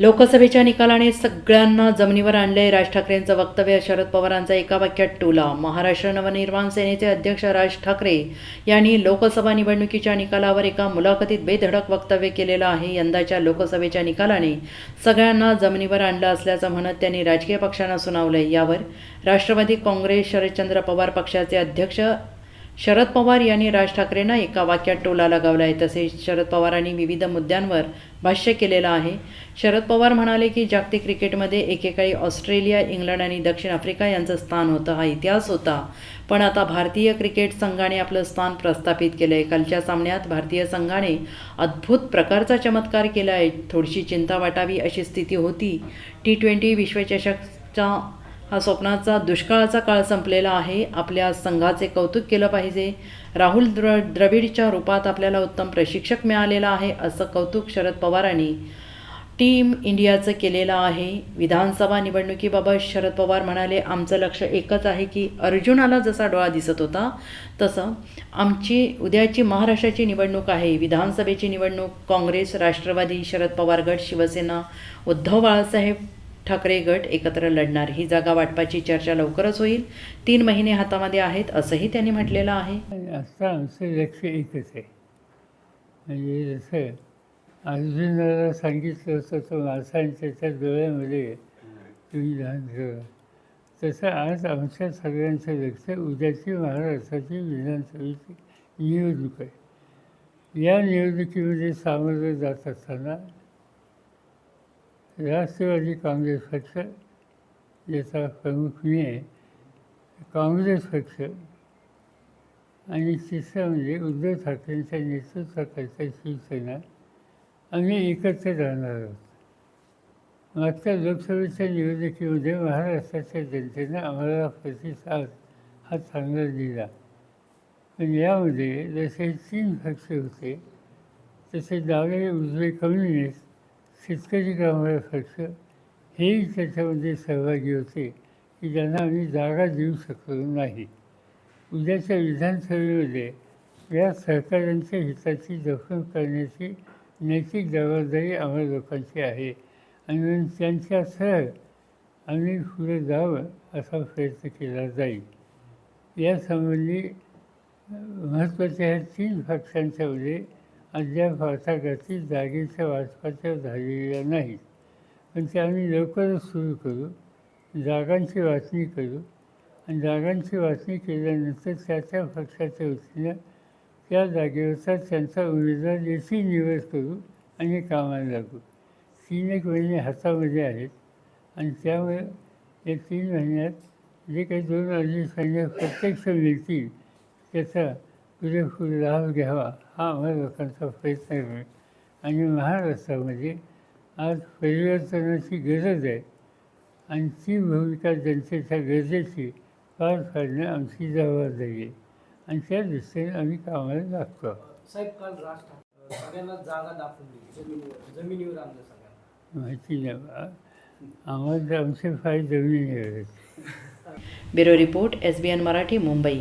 लोकसभेच्या निकालाने सगळ्यांना जमिनीवर आणले राज ठाकरेंचं वक्तव्य. शरद पवारांचा एका वाक्यात टोला. महाराष्ट्र नवनिर्माण सेनेचे अध्यक्ष राज ठाकरे यांनी लोकसभा निवडणुकीच्या निकालावर एका मुलाखतीत बेधडक वक्तव्य केलेलं आहे. यंदाच्या लोकसभेच्या निकालाने सगळ्यांना जमिनीवर आणलं असल्याचं म्हणत त्यांनी राजकीय पक्षांना सुनावलंय. यावर राष्ट्रवादी काँग्रेस शरदचंद्र पवार पक्षाचे अध्यक्ष शरद पवार यांनी राज ठाकरेंना एका वाक्यात टोला लगावला आहे तसेच शरद पवारांनी विविध मुद्द्यांवर भाष्य केलेलं आहे. शरद पवार म्हणाले की जागतिक क्रिकेटमध्ये एकेकाळी ऑस्ट्रेलिया इंग्लंड आणि दक्षिण आफ्रिका यांचं स्थान होतं. हा इतिहास होता. पण आता भारतीय क्रिकेट संघाने आपलं स्थान प्रस्थापित केलं आहे कालच्या सामन्यात भारतीय संघाने अद्भुत प्रकारचा चमत्कार केला आहे थोडीशी चिंता वाटावी अशी स्थिती होती. टी ट्वेंटी विश्वचषकचा हा स्वप्नाचा दुष्काळाचा काळ संपलेला आहे. आपल्या संघाचे कौतुक केलं पाहिजे. राहुल द्र द्रविडच्या रूपात आपल्याला उत्तम प्रशिक्षक मिळालेला आहे असं कौतुक शरद पवारांनी टीम इंडियाचं केलेलं आहे. विधानसभा निवडणुकीबाबत शरद पवार म्हणाले आमचं लक्ष एकच आहे की अर्जुनाला जसा डोळा दिसत होता तसं आमची उद्याची महाराष्ट्राची निवडणूक आहे. विधानसभेची निवडणूक काँग्रेस राष्ट्रवादी शरद पवार गट शिवसेना उद्धव बाळासाहेब ठाकरे गट एकत्र लढणार. ही जागा वाटपाची चर्चा लवकरच होईल. तीन महिने हातामध्ये आहेत असंही त्यांनी म्हटलेलं आहे. असं आमचं लक्ष एकच आहे. म्हणजे जसं अर्जुनाला सांगितलं होतं तो माणसांच्या डोळ्यामध्ये तुम्ही ध्यान ठेवा तसं आज आमच्या सगळ्यांचं लक्ष उद्याची महाराष्ट्राची विधानसभेची निवडणूक आहे. या निवडणुकीमध्ये सामोरं जात असताना राष्ट्रवादी काँग्रेस पक्ष याचा प्रमुख मी आहे. काँग्रेस पक्ष आणि तिसरं म्हणजे उद्धव ठाकरेंच्या नेतृत्वाकरता शिवसेना. आम्ही एकत्र राहणार आहोत. मागच्या लोकसभेच्या निवडणुकीमध्ये महाराष्ट्राच्या जनतेनं आम्हाला प्रतिसाद हा चांगला दिला. पण यामध्ये जसे तीन पक्ष होते तसे डावे उजवे कम्युनिस्ट शेतकरी कामगार खर्च हेही त्याच्यामध्ये सहभागी होते की ज्यांना आम्ही जागा देऊ शकलो नाही. उद्याच्या विधानसभेमध्ये या सहकाऱ्यांच्या हिताची जखम करण्याची नैतिक जबाबदारी आम्हा लोकांची आहे आणि म्हणून त्यांच्यासह आम्ही पुढे जावं असा प्रयत्न केला जाईल. यासंबंधी महत्त्वाच्या ह्या तीन पक्षांच्यामध्ये अद्याप भारतागती जागेच्या वाटपाच्या झालेल्या नाहीत पण ते आम्ही लवकरच सुरू करू जागांची वाचणी करू आणि जागांची वाचणी केल्यानंतर त्या त्या पक्षाच्या वतीनं त्या जागेवरचा त्यांचा उमेदवार याची निवड करू आणि कामाला लागू. तीन एक महिने हातामध्ये आहेत आणि त्यामुळे या तीन महिन्यात जे काही दोन अडीच महिने प्रत्यक्ष मिळतील त्याचा पुरेपूर लाभ घ्यावा हा आम्हा लोकांचा प्रयत्न आहे. आणि महाराष्ट्रामध्ये आज परिवर्तनाची गरज आहे. आणि ती भूमिका जनतेच्या गरजेची पार पाडणं आमची जबाबदारी आहे. आणि त्या दृष्टीने आम्ही कामाला लागतो. साहेब काल राज ठाकरे सगळ्यांना जागा दाखवून दिली. जमिनीवर जमिनीवर आणलं सगळ्यांना. माहिती नाही. आम्हाला आमचे फाय जमिनीवर bureau report S B N Marathi Mumbai.